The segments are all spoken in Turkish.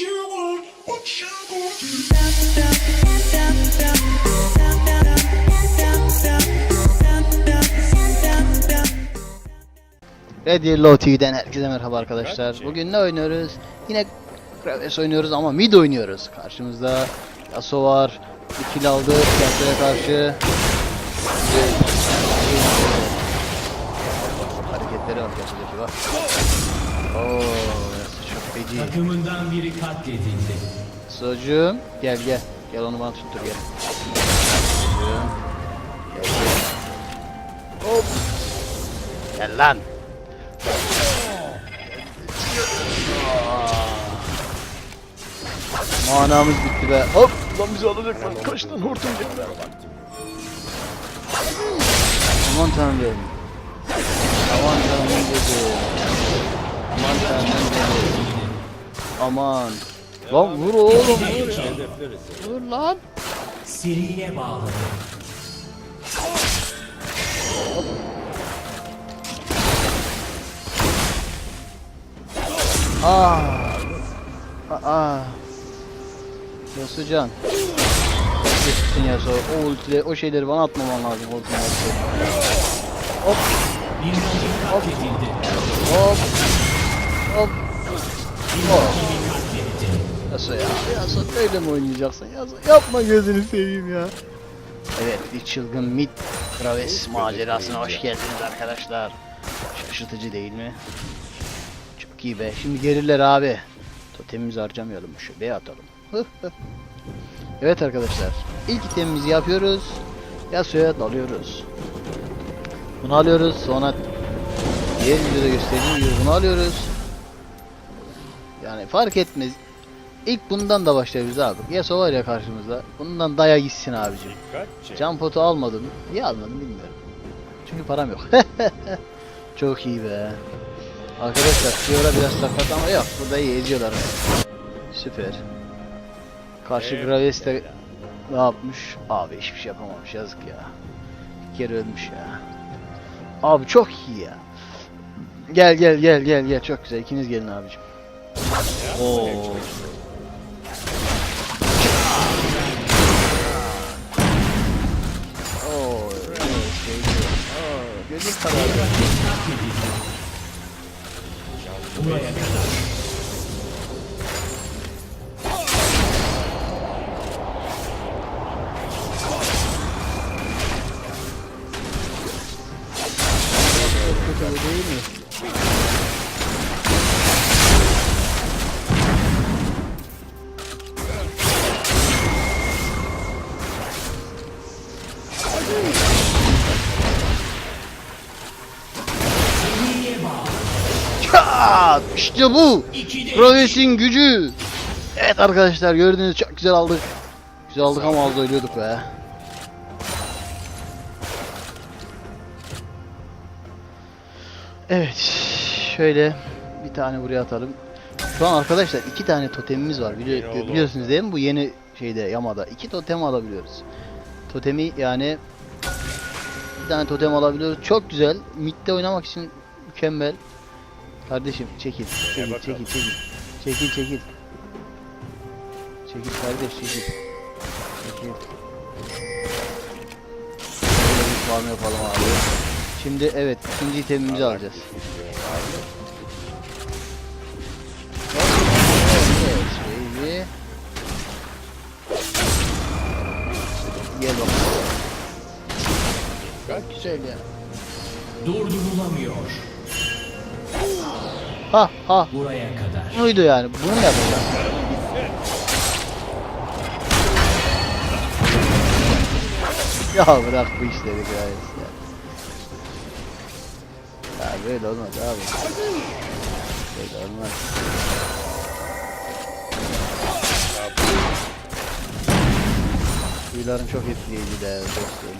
Red Yellow TV'den herkese merhaba arkadaşlar. Bugün ne oynuyoruz? Yine Graves oynuyoruz ama mid oynuyoruz. Karşımızda Yasuo var. Bir kill aldı. Yasuo'ya karşı. Feci. Takımından biri katledildi. Socuğum gel gel. Gel onu bana tuttur gel. Socuğum. Gel gel. Hop. Gel lan. Manamız bitti be. Hop. Lan bizi alacak lan. Kaç lan hortum geldi. Aman tanrım. Aman tanrım dedi. Aman tanrım dedi. Aman. Lan vur oğlum vur. Vur lan. Seriye bağladı. Aa. Aa. Yasucan. Gittin Yasuo. O ultileri, o şeyleri bana atmaman lazım. Yasuo. Hop hop. Hop. Hop. Katletti. Yasuo ya. Yasuo öyle mi oynayacaksın? Yasuo yapma gözünü seveyim ya. Evet bir çılgın mid Graves macerasına hoş geldiniz arkadaşlar. Şaşırtıcı değil mi? Çok iyi be. Şimdi gelirler abi. Totemimizi harcamayalım. Şu B'ye atalım. evet arkadaşlar. İlk itemimizi yapıyoruz. Yasuo'ya dalıyoruz. Bunu alıyoruz. Sonra diğer videoda gösterdiğim gibi bunu alıyoruz. Yani fark etmez. İlk bundan da başlayabiliriz abi. Yasuo var ya karşımızda. Bundan daya gitsin abicim. Can potu almadım. Niye almadım bilmiyorum. Çünkü param yok. Çok iyi be. Arkadaşlar Fiora biraz sakat ama yok. Burada iyi eziyorlar. Süper. Karşı Graves de ne yapmış? Abi hiçbir şey yapamamış yazık ya. Bir kere ölmüş ya. Abi çok iyi ya. Gel gel gel gel gel çok güzel ikiniz gelin abicim. 오. 어, 어, 뮤직 타라. İşte bu. Graves'in gücü. Evet arkadaşlar gördüğünüz çok güzel aldık. Güzel aldık ama az da ölüyorduk be. Evet. Şöyle bir tane buraya atalım. Şu an arkadaşlar iki tane totemimiz var. Bili- biliyorsunuz değil mi? Bu yeni şeyde Yamada. iki totem alabiliyoruz. Totemi yani bir tane totem alabiliyoruz. Çok güzel. Mid'de oynamak için mükemmel. Kardeşim çekil. Çekil, çekil, çekil. Çekil, çekil. Çekil kardeş, çekil. Çekil. Şöyle bir farm yapalım abi. Şimdi evet, ikinci itemimizi alacağız. Evet. Gel bakalım. Çok güzel ya. Durdurulamıyor. Ha ha. Buraya kadar. Buydu yani. Bunu mu yapacağız? Ya bırak bu işleri gayet ya. Ya böyle olmaz abi. Böyle olmaz. Huyların çok etkileyici de dostum.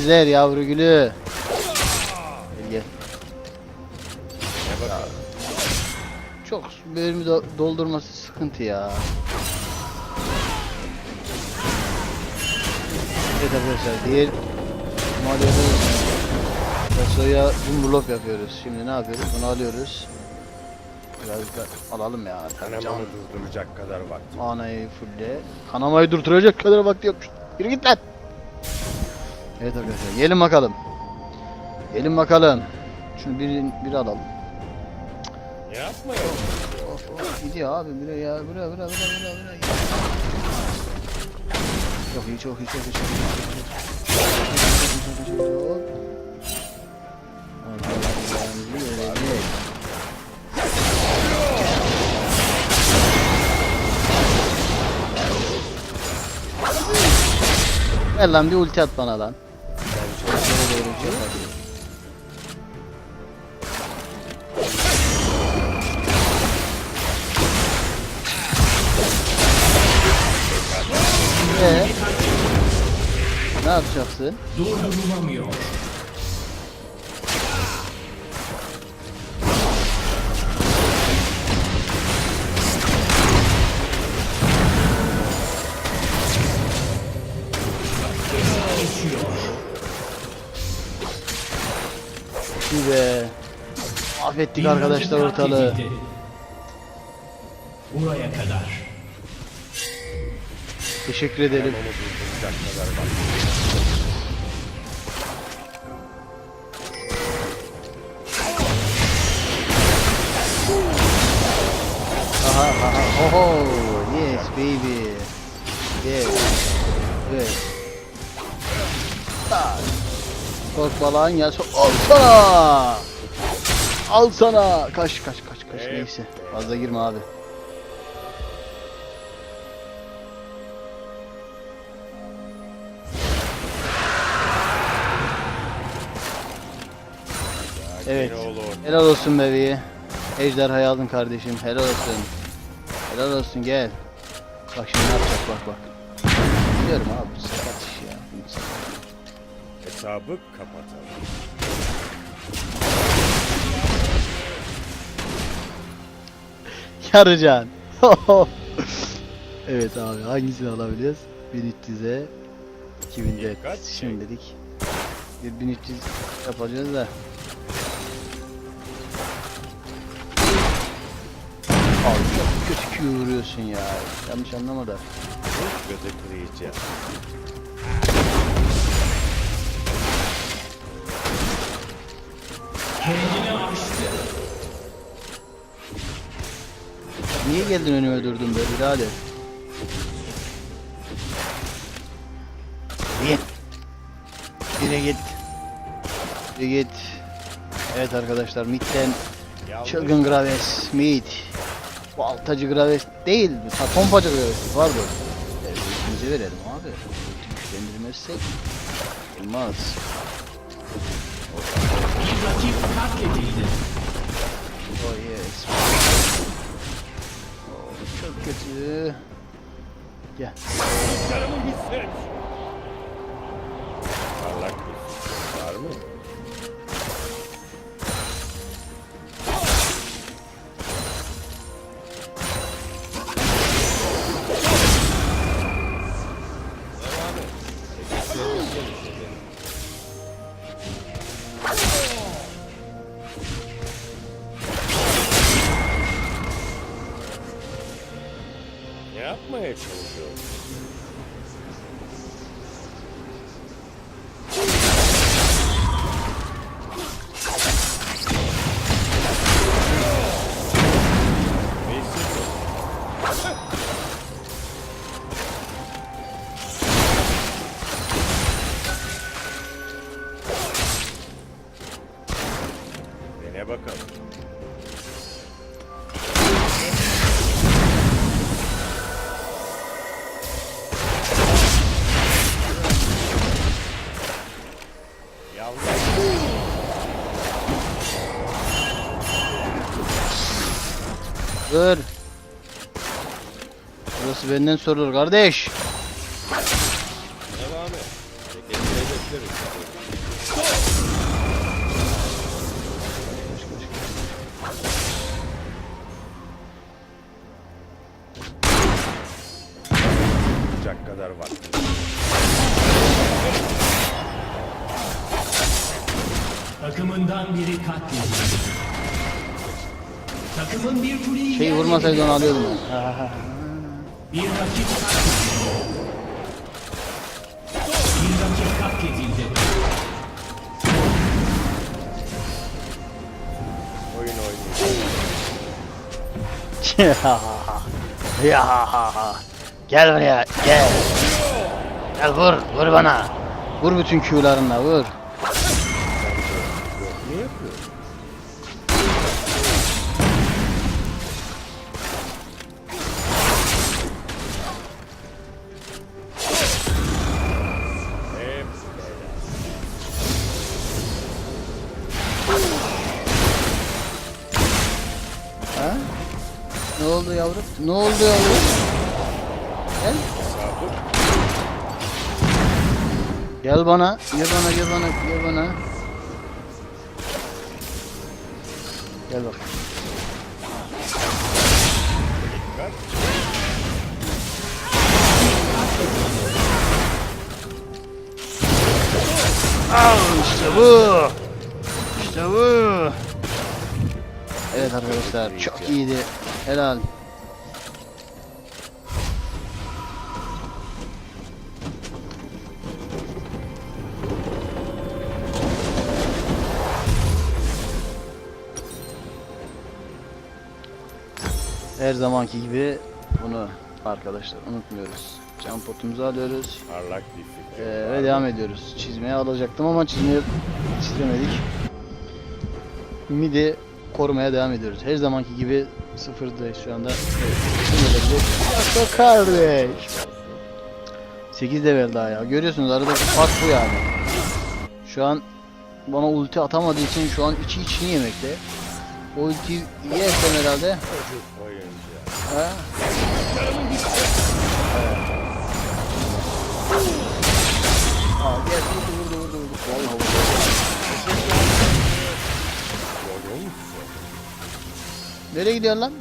Yemezler yavru gülü. Gel gel. Bakalım. Çok bölümü do- doldurması sıkıntı ya. Evet arkadaşlar diğer Mario Yasuo'ya Jumblop yapıyoruz. Şimdi ne yapıyoruz? Bunu alıyoruz. Biraz da alalım ya. Kanamamı durduracak kadar vaktim. Manayı fulle. Kanamayı durduracak kadar vakti yokmuş. Yürü git lan. Evet arkadaşlar gelin bakalım. Gelin bakalım. Şunu bir, bir alalım. Yapma ya. Of of gidiyor abi buraya ya buraya buraya buraya buraya buraya. Çok iyi çok iyi çok iyi çok iyi. Çok. Ver lan bir ulti at bana lan. Ne yapacaksın? Durdurulamıyor. Be. Affettik arkadaşlar ortalığı. Buraya kadar. Teşekkür vaktim. Aha aha. Oho. Yes baby. Yes. Tak. Korkma lan so- Al sana. Al sana. Kaç kaç kaç kaç neyse. Fazla girme abi. Evet. Helal olsun bebeği. Ejderhayı aldın kardeşim. Helal olsun. Helal olsun gel. Bak şimdi ne yapacak bak bak. Biliyorum abi sakat iş ya. Hesabı kapatalım. Yarıcan. evet abi hangisini alabiliyoruz? 1300'e 2004 Dikkat şimdilik. Bir 1300 yapacağız da. Abi çok kötü Q vuruyorsun ya. Yanlış anlama da. Gıdıklayacağım. Kendini aştı. Niye geldin önüme durdun be birader? Git. Bire git. Bire git. Evet arkadaşlar midden çılgın Graves mid. Baltacı Graves değil. Ha, pompacı Graves pardon. Evet, ikimize verelim abi. Güçlendirmezsek olmaz. Bir rakip katledildi. Oh yes. Oh, çok kötü. Gel. Var mı? Benden sorulur kardeş. devam et. İşte. Yapacak kadar var. Takımından biri katledildi. Takımın bir kuleyi Şey yerle vurmasaydı onu alıyordum ben. Bir rakip. Bir rakip katledildi. Oyun oynayacak. ya. Gel buraya gel. Gel vur vur bana. Vur bütün Q'larınla vur. Ne oldu yavrum? Gel. Gel bana. Gel bana gel bana gel bana. Gel bak. Al işte bu. İşte bu. Evet arkadaşlar çok iyiydi. Helal. Her zamanki gibi bunu arkadaşlar unutmuyoruz. Can potumuzu alıyoruz. Parlak. Ee, ve devam ediyoruz. Çizmeye alacaktım ama çizmeye çizemedik. Midi korumaya devam ediyoruz. Her zamanki gibi sıfırdayız şu anda. Evet, kardeş. 8 level daha ya. Görüyorsunuz aradaki fark bu yani. Şu an bana ulti atamadığı için şu an içi içini yemekte. O ultiyi yersem herhalde. Ha? Aa, gel vurdu vurdu vurdu vurdu. Vallahi vurdu. Nereye gidiyor lan?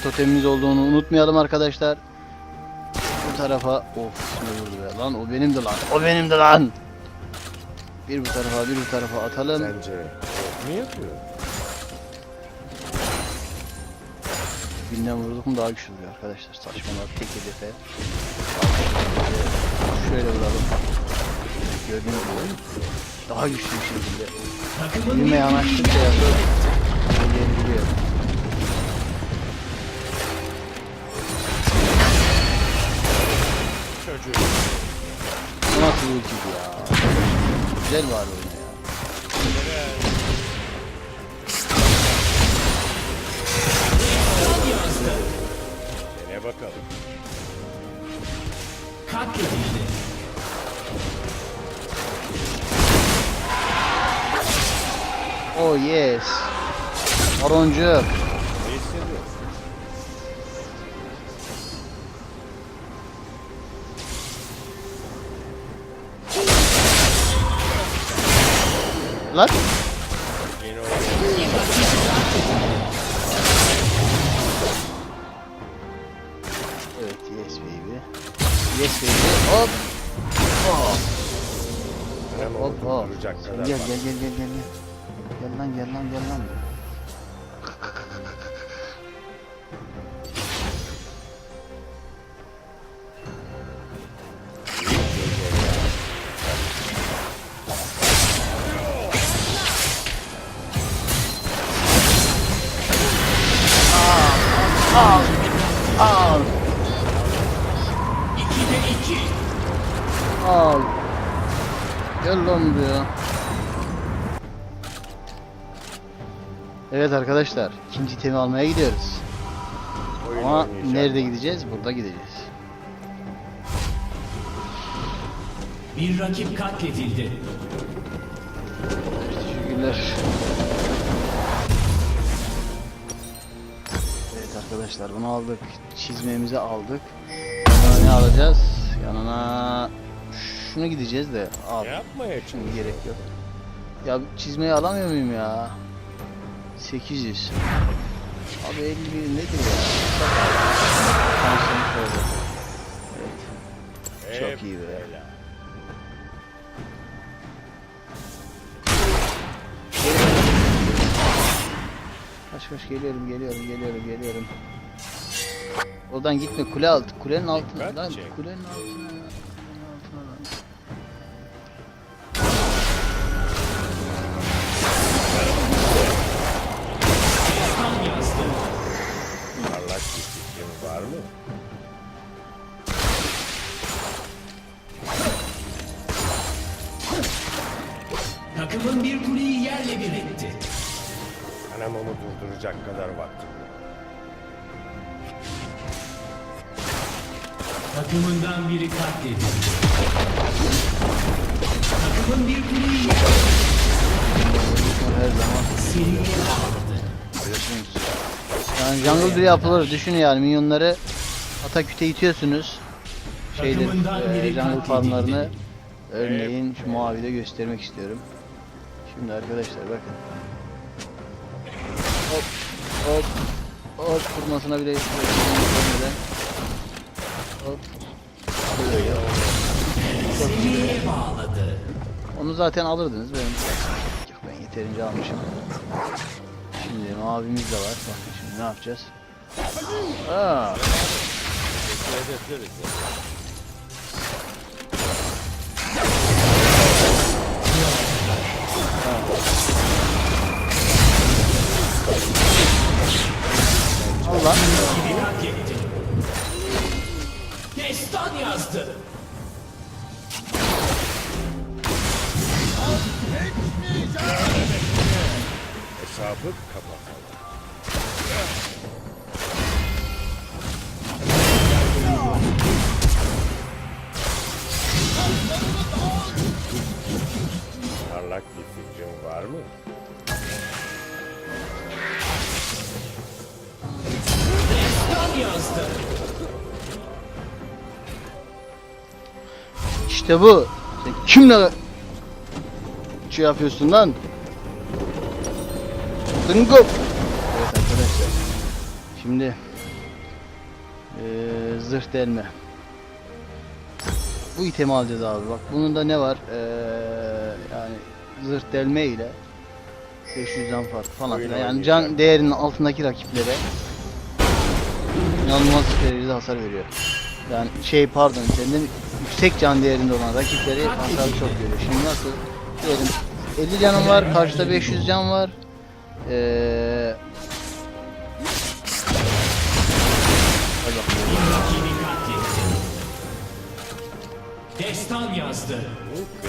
Tane totemimiz olduğunu unutmayalım arkadaşlar. Bu tarafa of ne vurdu ya lan o benimdi lan. O benimdi lan. Bir bu tarafa bir bu tarafa atalım. Sence ne yapıyor? Binden vurduk mu daha güçlü oluyor arkadaşlar. Saçmalar tek hedefe. Şöyle vuralım. Gördüğünüz gibi. Daha güçlü bir şekilde. Kuleyi yanaştıkça yapıyor. Geri Çocuk. Bu nasıl ultiydi ya? Güzel var oyunu ya. Dene bakalım. Katledildi. Oh yes. Baroncuk. Duracak Sen kadar gel var. gel gel gel gel. gel. Gel lan gel lan gel lan. Evet arkadaşlar, ikinci temi almaya gidiyoruz. Oyun Ama nerede gideceğiz? Burada gideceğiz. Bir rakip katledildi. Teşekkürler. Evet arkadaşlar bunu aldık. Çizmemizi aldık. Yanına ne alacağız? Yanına şunu gideceğiz de al. Yapmaya çalış. Şimdi gerek yok. Ya çizmeyi alamıyor muyum ya? 800. Abi 50 bin nedir ya? Şansım oldu. Evet. Çok iyi be. Kaç kaç geliyorum geliyorum geliyorum geliyorum. Oradan gitme kule alt kulenin altına lan kulenin altına Takımın bir kuleyi yerle bir etti. Kanamamı durduracak kadar vaktim yok. Takımından biri katledildi. Takımın bir kuleyi yerle Her zaman seriye bağladı. biliyorsunuz. Yani jungle bile yapılır düşünün yani minyonları ataküte itiyorsunuz. Şeyleri, e, jungle farmlarını örneğin şu mavide göstermek istiyorum. Şimdi arkadaşlar bakın. Hop hop hop kurmasına bile görmeden. Hop. Onu zaten alırdınız benim. Ben yeterince almışım. Şimdi mavimiz de var. Bakın şimdi ne yapacağız? Aa, Hedefleriz ya. Allah. Rakibi katletti. Destan yazdı. Hesabı kapatalım. İşte bu. Sen kimle şey yapıyorsun lan? Dıngop. Evet arkadaşlar. Şimdi eee zırh delme. Bu itemi alacağız abi. Bak bunun da ne var? Eee yani zırh delme ile 500 can farkı falan filan. Yani can değerinin altındaki rakiplere inanılmaz derecede hasar veriyor. Yani şey pardon senden yüksek can değerinde olan rakipleri hasar çok veriyor. Şimdi nasıl? Diyelim 50 canım var, karşıda 500 can var. Ee... Destan yazdı. Bu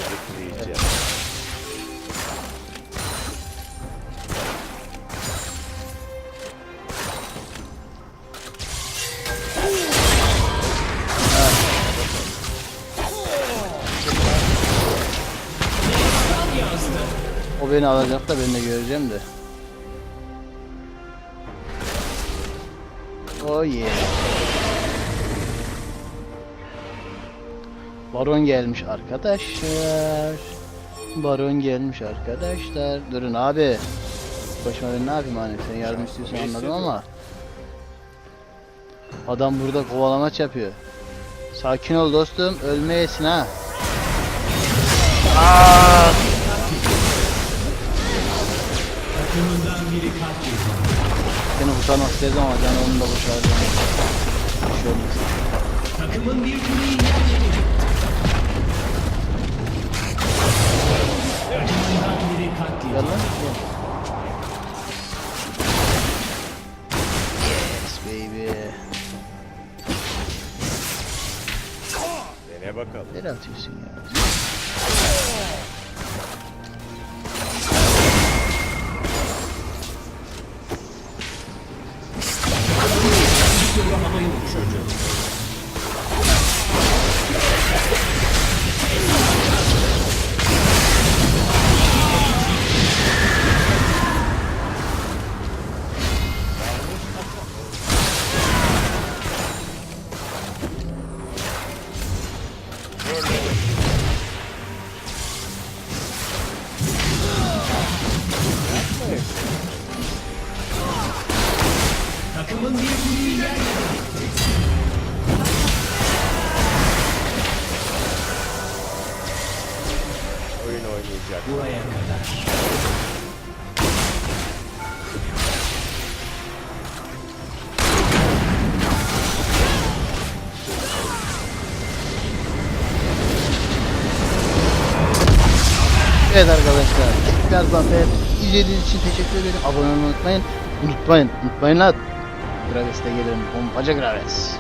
O beni alacak da ben de göreceğim de. Oh yeah. Baron gelmiş arkadaşlar. Baron gelmiş arkadaşlar. Durun abi. Başıma ben ne yapayım hani sen yardım istiyorsan anladım ama. Adam burada kovalamaç yapıyor. Sakin ol dostum ölmeyesin ha. Takımından seni kurtarmak istedim ama canı onu da kurtaracağım. Bir şey olmaz. Takımın bir kuleyi Gel lan. Yes baby. Dene bakalım. Nereye atıyorsun ya? Takımın bir kuleyi yerle. Oyun oynayacak. Buraya kadar. Evet arkadaşlar. Tekrar zaten izlediğiniz için teşekkür ederim. Abone olmayı unutmayın. Unutmayın. Unutmayın lan. Graves'te gelirim. Pompacı Graves.